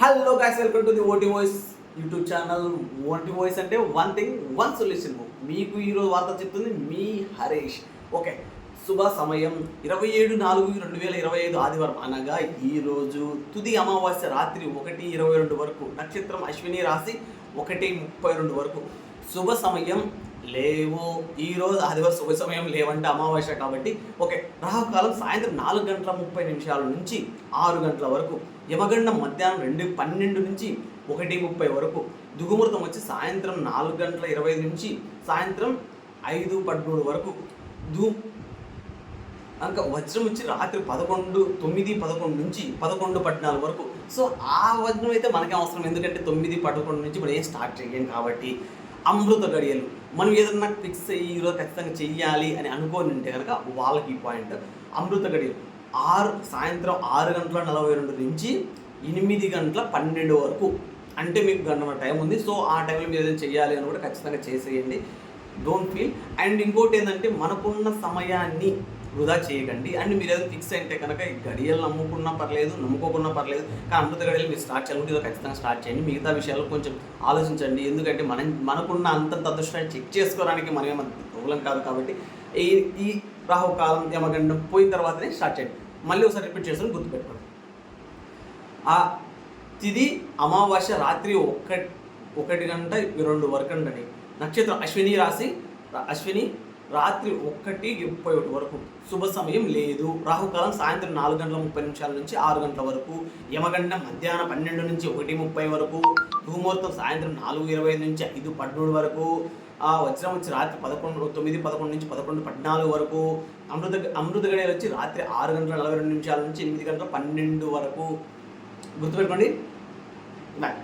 Hello guys welcome to the OT voice YouTube channel OT voice అంటే one thing one solution మీకు ఈరోజు వార్త చెప్తుంది మీ హరీష్. ఓకే శుభ సమయం. ఇరవై ఏడు నాలుగు రెండు వేల ఇరవై ఐదు ఆదివారం అనగా ఈరోజు తుది అమావాస్య రాత్రి ఒకటి ఇరవై రెండు వరకు. నక్షత్రం అశ్విని రాశి ఒకటి ముప్పై రెండు వరకు. శుభ సమయం. లేవు. ఈరోజు అది ఆదివారం శుభ సమయం లేవంటే అమావాస్య కాబట్టి ఓకే రాహుకాలం సాయంత్రం నాలుగు గంటల ముప్పై నిమిషాల నుంచి ఆరు గంటల వరకు యమగండం మధ్యాహ్నం రెండు పన్నెండు నుంచి ఒకటి ముప్పై వరకు దుగుమృతం వచ్చి సాయంత్రం నాలుగు గంటల ఇరవై నుంచి సాయంత్రం ఐదు పదమూడు వరకు దు ఇంకా వజ్రం వచ్చి రాత్రి పదకొండు తొమ్మిది పదకొండు నుంచి పదకొండు పద్నాలుగు వరకు. సో ఆ వజ్రం అయితే మనకి అవసరం. ఎందుకంటే తొమ్మిది పదకొండు నుంచి మనం ఏం స్టార్ట్ చేయం కాబట్టి అమృత గడియలు. మనం ఏదన్నా ఫిక్స్ అయ్యి ఈరోజు ఖచ్చితంగా చెయ్యాలి అని అనుకోని ఉంటే కనుక వాళ్ళకి ఈ పాయింట్ అమృత గడియ ఆరు సాయంత్రం ఆరు గంటల నలభై రెండు నుంచి ఎనిమిది గంటల పన్నెండు వరకు. అంటే మీకు గంట టైం ఉంది. సో ఆ టైంలో మీరు ఏదైనా చెయ్యాలి అని కూడా ఖచ్చితంగా చేసేయండి. డోంట్ ఫీల్ అండ్ ఇంకోటి ఏంటంటే మనకున్న సమయాన్ని వృధా చేయకండి అండ్ మీరు ఏదైనా ఫిక్స్ అయితే కనుక ఈ గడియలు నమ్ముకున్నా పర్లేదు నమ్ముకోకున్నా పర్లేదు కానీ అమృత గడియలు మీరు స్టార్ట్ చేయాలంటే ఇదో ఖచ్చితంగా స్టార్ట్ చేయండి. మిగతా విషయాలు కొంచెం ఆలోచించండి. ఎందుకంటే మనం మనకున్న అంతంత అదృష్టాన్ని చెక్ చేసుకోవడానికి మనమే ప్రాబ్లం కాదు కాబట్టి ఈ ఈ రాహుకాలం యమగండం పోయిన తర్వాతనే స్టార్ట్ చేయండి. మళ్ళీ ఒకసారి రిపీట్ చేసుకుని గుర్తుపెట్టుకోండి. ఆ తిది అమావాస్య రాత్రి ఒక్క ఒకటి గంట రెండు వరకు అండి నక్షత్రం అశ్విని రాశి అశ్విని రాత్రి ఒక్కటి ముప్పై ఒకటి వరకు. శుభ సమయం లేదు. రాహుకాలం సాయంత్రం నాలుగు గంటల ముప్పై నిమిషాల నుంచి ఆరు గంటల వరకు. యమగండం మధ్యాహ్నం పన్నెండు నుంచి ఒకటి ముప్పై వరకు. ధూముహూర్తం సాయంత్రం నాలుగు ఇరవై ఐదు నుంచి ఐదు పదమూడు వరకు. ఆ వజ్రం వచ్చి రాత్రి పదకొండు తొమ్మిది పదకొండు నుంచి పదకొండు పద్నాలుగు వరకు. అమృత అమృత గడియలు వచ్చి రాత్రి ఆరు గంటల నలభై రెండు నిమిషాల నుంచి ఎనిమిది గంటల పన్నెండు వరకు. గుర్తుపెట్టుకోండి. బాయ్